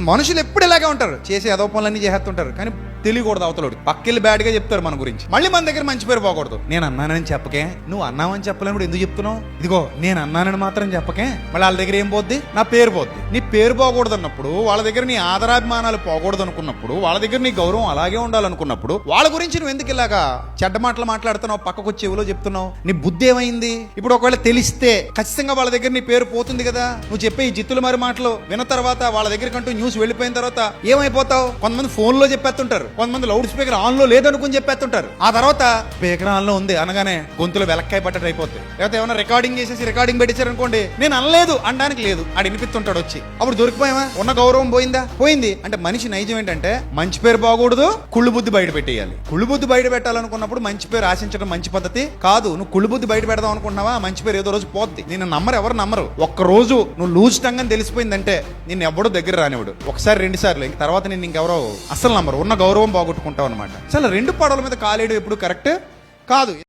మనుషులు ఎప్పుడు ఇలాగే ఉంటారు. చేసే ఏదో పనులన్నీ చేసేస్తుంటారు. కానీ తెలియకూడదు అవతలోడు పక్కెళ్ళి బ్యాడ్గా చెప్తారు మన గురించి. మళ్ళీ మన దగ్గర మంచి పేరు పోకూడదు. నేను అన్నానని చెప్పకే. నువ్వు అన్నావని చెప్పలేను కూడా ఎందుకు చెప్తున్నావు? ఇదిగో నేను అన్నానని మాత్రం చెప్పకే. మళ్ళీ వాళ్ళ దగ్గర ఏం పోద్ది? నా పేరు పోద్ది. నీ పేరు పోకూడదు అన్నప్పుడు వాళ్ళ దగ్గర నీ ఆదరాభిమానాలు పోకూడదు అనుకున్నప్పుడు వాళ్ళ దగ్గర నీ గౌరవం అలాగే ఉండాలనుకున్నప్పుడు వాళ్ళ గురించి నువ్వు ఎందుకు ఇలాగా చెడ్డ మాటలు మాట్లాడుతున్నావు? పక్కకు వచ్చి చెప్తున్నావు? నీ బుద్ధి ఏమైంది? ఇప్పుడు ఒకవేళ తెలిస్తే ఖచ్చితంగా వాళ్ళ దగ్గర నీ పేరు పోతుంది కదా? నువ్వు చెప్పే ఈ జిత్తులు మరి మాటలు విన్న తర్వాత వాళ్ళ దగ్గరకంటూ న్యూస్ వెళ్ళిపోయిన తర్వాత ఏమైపోతావు? కొంతమంది ఫోన్లో చెప్పేస్తుంటారు. కొంతమంది లౌడ్ స్పీకర్ ఆన్లో లేదనుకుని చెప్పేస్తుంటారు. ఆ తర్వాత స్పీకర్ ఆన్లో ఉంది అనగానే గొంతులో వెలక్కాయ పట్టడం అయిపోతుంది లేకపోతే ఏమైనా రికార్డింగ్ చేసేసి రికార్డింగ్ పెట్టించారు అనుకోండి నేను అనలేదు అనడానికి లేదు ఆడు వినిపిస్తుంటాడు వచ్చి. అప్పుడు దొరికిపోయామా? ఉన్న గౌరవం పోయిందా? పోయింది. అంటే మనిషి నైజం ఏంటంటే మంచి పేరు బాగూడదు కుళ్ళు బుద్ధి బయట పెట్టేయాలి. కుళ్ళు బుద్ధి బయట పెట్టాలనుకున్నప్పుడు మంచి పేరు ఆశించడం మంచి పద్ధతి కాదు. నువ్వు కుళ్ళు బుద్ధి బయట పెడదాం అనుకుంటున్నావా? మంచి పేరు ఏదో రోజు పోద్ది. నేను నమ్మరు ఎవరు నమ్మరు. ఒక్క రోజు నువ్వు లూజ్ టంగ్ అని తెలిసిపోయిందంటే నిన్ను ఎవడో దగ్గర రానివాడు ఒకసారి రెండు సార్లు. ఇంక తర్వాత నేను ఇంకెవరో అసలు నమ్మరు. ఉన్న గౌరవం పోగొట్టుకుంటావు అనమాట చాలా రెండు పడవల మీద కాలేయడం ఎప్పుడు కరెక్ట్? కాదు.